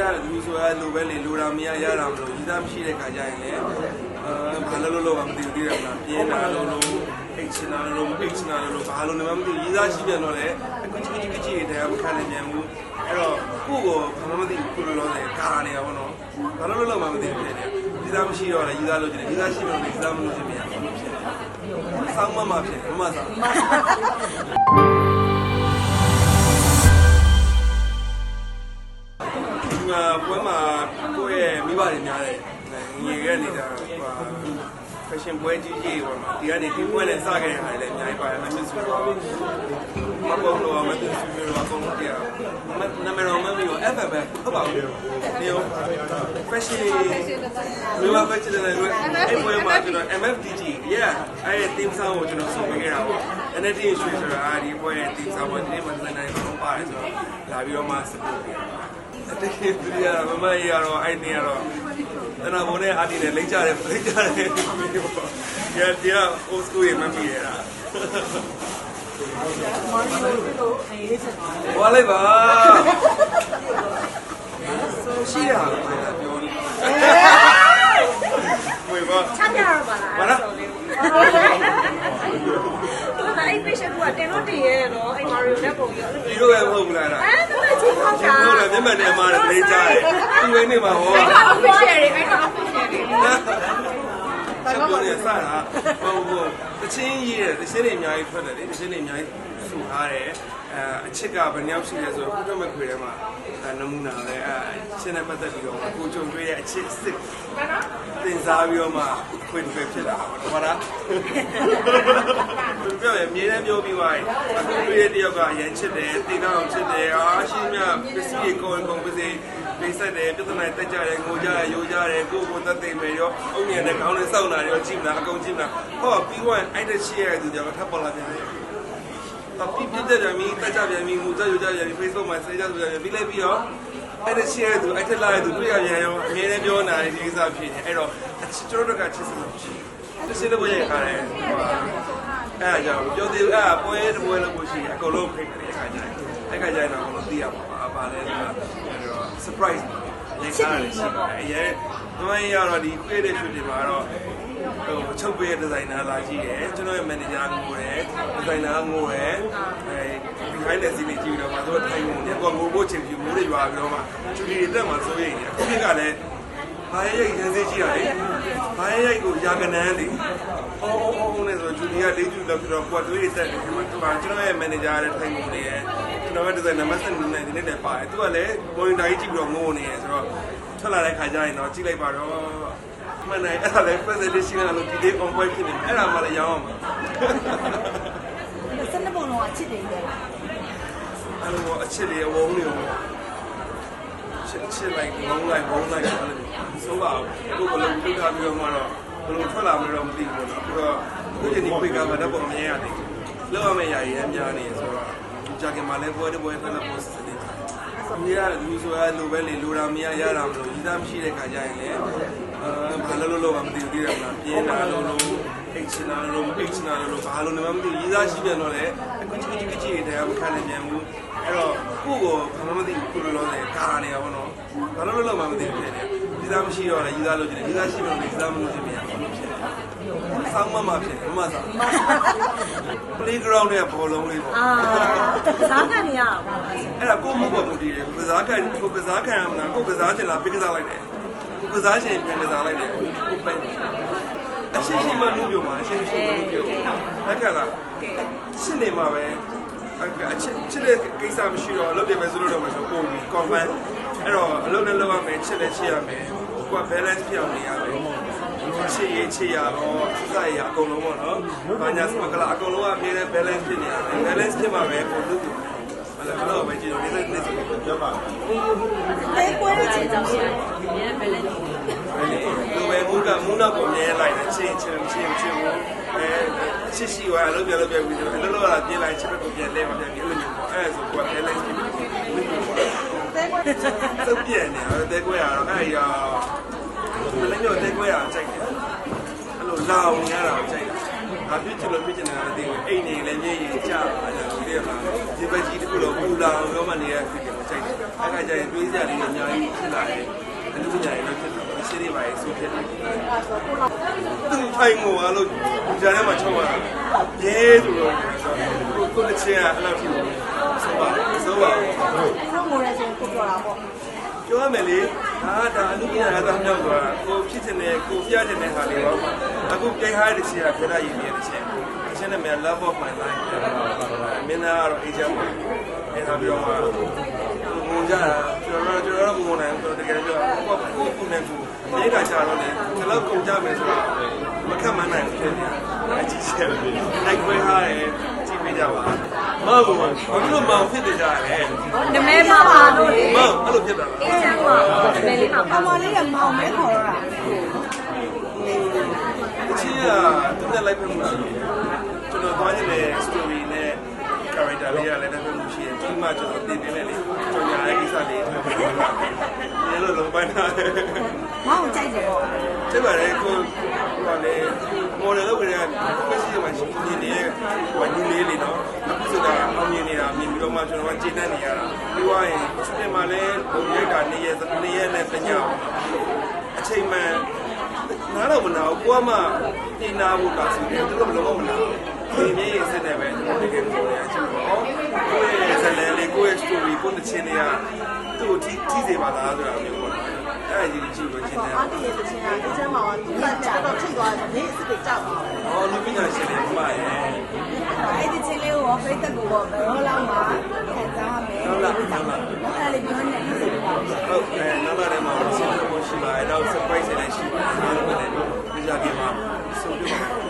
ကလူဆိုရလိုပဲလေလိုတာမရရတာမလို့ရည်သားမရှိတဲ့ခါကျရင်လေအဲဘာလို့လို့လို့မသိဘူးသိရမလားပြင်းတာလို့လို့အိတ်ချင်တာလို့အိတ်ချင်တာလို့ဘာလို့လဲမသိဘူးရည်သားရှိပြန်တော့လေအခုချစ်ချစ်ချစ်တဲ့မခံနိုင်ပြန်ဘူးအဲ့တော့ကိုယ့်ကိုဘာမှမသိဘူးကိုလိုလိုနဲ့ကာနေရပါတော့ဘာလို့လို့လို့မသိဘူးဖြစ်နေရည်သားမရှိတော့လေရည်သားလို့ကျင်ရည်သားရှိလို့ရည်သားမလို့ကျင်ပြန်ဘာလို့ဖြစ်လဲဆောင်းမမဖြစ်မမဆောင်း ပွဲမှာကိုယ့်ရဲ့မိဘတွေများတယ်ငယ်ခဲ့နေတာဟို fashion ပွဲကြီးကြီးပေါ့နော်ဒီကနေဒီပွဲနဲ့စခဲ့တဲ့ဟာလည်းအများကြီးပါတယ်မဖြစ်ဆိုတော့မပေါ်လို့မဖြစ်ဆိုတော့အကုန်လုံးတရားနာမည်တော်မမီကို FF ပဲဟုတ်ပါဘူးဒီရော fashion မိဘ fashion တွေလည်းအဲ့ပွဲမှာကျွန်တော် MFDG yeah အဲ့ဒီ team sound ကိုကျွန်တော်ဆောင်ပေးခဲ့တာပေါ့ NFT ရွှေဆိုတာဒီပွဲရဲ့ team sound ကိုဒီနေ့မှစနေနေ့မှာပါတယ်ဆိုတော့လာပြီးတော့မှ support ပေးတာ တကယ်သူရမမရတော့အဲ့နေရတော့တနာဘုံနဲ့အာတီနဲ့လိမ့်ကြတယ်လိမ့်ကြတယ်ဒီပေါ့ဒီကဒီက old school ရေမမီရတာမောင်ရိုးလို့အေးချက်ပါဟောလိုက်ပါရှိရအောင်ပြောနေဝေပါ ချမ်းရတော့ပါလား ဘာလား သူကအဲ့ patient ကတင်လို့တည်ရဲတော့အဲ့မာရီယိုနဲ့ပုံရော ဒီလိုပဲမဟုတ်ဘူးလားအဲ့ အဲ့ဒါကချင်းခေါက်တာ ဒါမျက်မှန်နဲ့မှားတယ်လေးကြားတယ်သူ ဝင်းနေမှာဟောအဲ့ဒါ official တွေအဲ့ဒါ official တွေချက်ပြောနေစတာဟိုဟိုတချင်းရေးတယ်တချင်းတွေအများကြီးထွက်တယ်လေတချင်းတွေအများကြီးဆူထားတယ်အဲအချစ်ကဘယ်နှယောက်ရှိလဲဆိုတော့ခုတော့မခွေထဲမှာနမူနာပဲအဲချင်းနဲ့ပတ်သက်ပြီးတော့ကိုကြုံတွေ့ရဲ့အချစ်စစ်တင်စားပြီးတော့မှခွေတွေဖြစ်လာတာပါတော့ပြောရအမြဲတမ်းပြောပြီးသွားရင်အခုတွေ့တဲ့တယောက်ကအရင်ချစ်တယ်တင်တော့ချစ်တယ်အားရှိမြပစ္စည်းတွေကောင်းကောင်းပစ္စည်း ပေးဆက်တယ်ပြဿနာတက်ကြတယ်ငိုကြတယ်ရိုးကြတယ်ကိုယ်ကိုသက်သိမယ်ရောအုံညံတဲ့ခေါင်းနဲ့စောင့်တာရောကြည့်မလားအကုန်ကြည့်မလားဟောပြီးသွားရင်အဲ့တဲ့ချစ်ရတဲ့သူကြောင့်ထပ်ပေါ်လာပြန်တယ်တော့ပြပြတဲ့ကြမီတက်ကြပြန်ပြီငိုကြရိုးကြပြန်ပြီ Facebook မှာဆဲကြဆိုကြပြန်ပြီလိုက်ပြီးတော့အဲ့တဲ့ချစ်ရတဲ့သူအဲ့ထက်လာတဲ့သူတွေ့ရပြန်ရောအမြဲတမ်းပြောနေတာဒီကိစ္စဖြစ်နေအဲ့တော့ကျွန်တော်တို့ကချစ်စလို့ရှိတယ်စစ်တဲ့ဘုရားခါတယ် အဲ့ဒါကြောင့်ပြောသေးအဲ့ပွဲတစ်ပွဲလို့ရှိရင်အကုန်လုံးဖိတ်တယ်ခါကြတယ်အဲ့ခါကြရင်တော့အကုန်လုံးသိရပါပါပါလဲဆိုတော့ surprise လေကားလေးရှိပါတယ်အရင်တော့ရတော့ဒီခွေးတဲ့ชุดတွေမှာတော့ဟိုချုပ်ပေးတဲ့ဒီဇိုင်နာလာကြည့်တယ်ကျွန်တော်ရဲ့ manager ငိုတယ်ဒီဇိုင်နာငိုတယ်အဲ behind the scene ကြည့်တော့မှသူကထိုင်ငုံနေကောငိုဖို့ချင်ပြီးမိုးတွေရွာပြီးတော့မှချူလီတွေတက်မှဆိုရင်အခုခေတ်ကလည်းဘာရဲ့ရိုက်ရမ်းစေးကြည့်ရတယ် ဘာရဲ့ရိုက်ကိုယာကနန်းလေအော်အော်အော်နဲ့ဆိုချူလီကလေးကျူလောက်ပြီးတော့ကွာတွေးတက်တယ်ဒီမှာကျွန်တော်ရဲ့ manager ရဲ့ထိုင်ငုံနေတယ်ကျွန်တော်ရဲ့ဒီဇိုင်နာမဆက်နေနေဒီနေ့လည်းပါတယ်သူကလည်း monitor ကြီးကြည့်ပြီးတော့ငိုနေတယ်ဆိုတော့ထွက်လာတဲ့ခါကျရင်တော့ကြည့်လိုက်ပါတော့မှန်တယ်အဲ့ဒါလည်း presentation ကလို့ဒီ day on point ဖြစ်နေအဲ့ဒါမှလည်းရောင်းအောင်စနစ်ပုံလုံးကချစ်တယ်လေအဲ့လိုအချစ်တွေအဝုန်းတွေချစ်ချစ်လိုက်ဝုန်းလိုက်ဝုန်းလိုက်အဲ့လို ဆိုပါဘူးကိုယ်ကလည်းပြထားပြီးတော့မှတော့ဘယ်လိုထွက်လာမလဲတော့မသိဘူးနော်ပြီးတော့အခုချိန်ဒီပိတ်ကမှတော့ပုံမြင်ရတယ်လောက်ရမယ့်ຢာကြီးအများနေဆိုတော့ကြာကင်မှာလည်းပွဲတစ်ပွဲထွက်လာဖို့စနေဒီကလူဆိုရလိုပဲလေလိုတာမရရတာမလို့ရည်သားမရှိတဲ့ခါကျရင်လေအဲဘာလို့လို့လို့မသိဘူးသိရမလားပြင်းတာလို့လို့အိတ်ချင်တာလို့အိတ်ချင်တာလို့ဘာလို့လဲမသိဘူးရည်သားရှိပြန်တော့လေအခုချစ်ချစ်ချစ်တဲ့မခံနိုင်ပြန်ဘူးအဲ့တော့ကိုယ့်ကိုဘာမှမသိဘူးကိုလိုလိုနဲ့ကာနေရပါတော့ဘာလို့လို့လို့မသိဘူးဖြစ်နေ ရည်သားမရှိတော့လေရည်သားလို့ကျင်ရည်သားရှိလို့ရည်သားမလို့ကျင်ပြန်ဘာလို့ဖြစ်လဲဆောင်းမမဖြစ်မမဆောင်း playground နဲ့ဘောလုံးလေးပေါ့အာစားကန်နေရအောင်အဲ့ဒါကိုယ့်မှုပေါ်မူတည်တယ်ကစားခံကိုကစားခံရမှာကိုကစားချင်လားပြကစားလိုက်တယ်ကိုကစားချင်ပြန်ကစားလိုက်တယ်ကိုပဲအရှိရှိမှလုပ်ပြမှာအရှိရှိမှလုပ်ပြဟုတ်ကဲ့လားရှင်းနေမှာပဲ အချစ်ချစ်တဲ့ကိစ္စမရှိတော့လုပ်တယ်ပဲဆိုလို့တော့မဆိုပုံပြီး confirm အဲ့တော့အလုပ်နဲ့လုပ်ရမယ်ချစ်လည်းချစ်ရမယ်ကိုက balance ဖြစ်အောင်နေရမယ်ချစ်ရေးချစ်ရတော့စရအကုန်လုံးပေါ့နော်။ဘာညာစမကလာအကုန်လုံးကအမြဲတမ်း balance ဖြစ်နေရတယ်။ balance ဖြစ်မှာပဲကိုလုပ်တယ်။ဟုတ်လားဘယ်လိုပဲကြည့်လို့ဒီနေ့ဆိုပြောပါအဲပွဲချင်ကြောင်ရှိတယ် လူပဲမူကမူနောက်ကိုမြဲလိုက်တယ်ချင်းချင်းချင်းချင်းဘူးအဲချစ်ရှိသွားအလုပ်ပြလုပ်ပြပြီးတော့အလုပ်လုပ်ရတာပြင်လိုက်ချစ်တဲ့ကိုပြန်လဲမှပြန်ပြီးအဲ့လိုမျိုးပေါ့အဲဆိုကိုယ်ကလဲလိုက်ပြီးသုတ်ပြန်နေတယ်တဲခွဲရတော့အဲ့ရမလည်းညတော့တဲခွဲရအောင်ကြိုက်တယ်အဲ့လိုလောင်နေရတာကိုကြိုက်တယ်ငါပြစ်ချင်လို့ပြစ်ချင်တယ်မသိဘူးအိမ်နေလည်းမျက်ရည်ကျအဲ့ဒါဒီကမှာဒီဘက်ကြီးတစ်ခုလုံးပူလာအောင်ရောမနေရဖြစ်တယ်စိတ်တယ်အဲ့ခါကျရင်တွေးစရာတွေအများကြီးဖြစ်လာတယ်အလုပ်ကြရင်လည်းဖြစ်တယ် ရှင်းနေပါရဲ့ဆိုဖြစ်တယ်သူထိုင်ငိုအားလို့ဂျာထဲမှာချုံရတာရဲဆိုတော့ကိုကိုတစ်ချင်းအဲ့လောက်ဖြစ်လို့ဆိုပါဆိုပါဆောင်းမိုးရဲဆိုကိုပြောတာပေါ့ပြောရမယ်လေဒါဒါအလုပ်ကြရတာမြောက်သွားတာကိုဖြစ်ချင်တယ်ကိုပြချင်တဲ့ဟာတွေတော့အခုကြိုက်ဟားတဲ့ချင်းကခဏရည်ရတဲ့ချင်းအချင်းနဲ့မြန် love of my life မင်းသားကတော့အေဂျင့်ပါအဲဒါပြောမှာငုံကြတာကျွန်တော်ကျွန်တော်ငုံတယ်ဆိုတော့တကယ်ပြောကိုကိုကို နဲ့ကိုမိကကြတော့လေဒီလောက်ကုန်ကြမယ်ဆိုတော့မခက်မှန်းနိုင်ဘူးဖြစ်နေတာအကြည့်ရှယ်လိုက်ခွဲထားတယ်ကြည့်ပေးကြပါမောင်ကဘာလို့မောင်ဖြစ်နေကြလဲနမဲမပါလို့လေမောင်အဲ့လိုဖြစ်တာလားအေးချမ်းပါနမဲလေးမှာပါမလေးကမောင်မဲခေါ်တော့တာအချင်းကသူနဲ့လိုက်ဖက်မှုရှိတယ်ကျွန်တော်သွားနေတဲ့ story နဲ့ character လေးကလည်းတစ်ဖက်မှုရှိတယ်ဒီမှာကျွန်တော်တင်ပြနေလေကျွန်တော်ညာရဲ့ကိစ္စလေးတွေဒီလိုလုံးပိုင်းထားတယ်မော င်ကြိုက်တယ်ပေါ့ကျပါလေကိုဟိုလေမော်ဒယ်လုပ်ကြတဲ့မရှိမှရှိနေနေတဲ့ဟိုညီလေးလေးနော်အခုဆိုတာအောင်မြင်နေတာမြင်ပြီးတော့မှကျွန်တော်ကကျေနပ်နေရတာပြီးသွားရင်ဒီမှာလဲဘုံရိုက်တာနေရက်နေရက်နဲ့ပညာအချိန်မှန်နားတော့မနာဘူးကိုကမှနေနာဖို့တာဆိုတယ်သူတို့မလုံးဝမနာဘူးဒီမြေရဲ့စစ်တယ်ပဲကျွန်တော်တကယ်ပြောရချင်တော့ကိုယ့်ရဲ့ဇလန်လေးကိုယ့်ရဲ့ story ကိုယ့်တခြင်းတွေကသူ့ကိုထိထိစေပါလားဆိုတာမျိုးပေါ့ အဲ့ဒါကြီးကြည့်လို့ချင်းတယ်အားတည့်ရဲ့တခြင်းကဒီချမ်းမှာတော့ကြာတော့ထိသွားတယ်နေအစ်စ်တွေကြောက်ပါ။အော်လူပညာရှင်တွေမှာရဲ့အဲ့ဒီချင်းလေးကိုဖိတ်သက်ကိုတော့ဘယ်တော့လောက်မှခံစားရမယ်ဟုတ်လားဟုတ်လားအဲ့ဒီပြောနေတယ်ဆိုတော့။ဟုတ်အဲနောက်လာတဲ့မှာဆင်းလို့ရှိပါတယ်။နောက် surprise တွေလည်းရှိပါတယ်။အားလုံးပဲဒီကြကိမှာဆိုပြပါ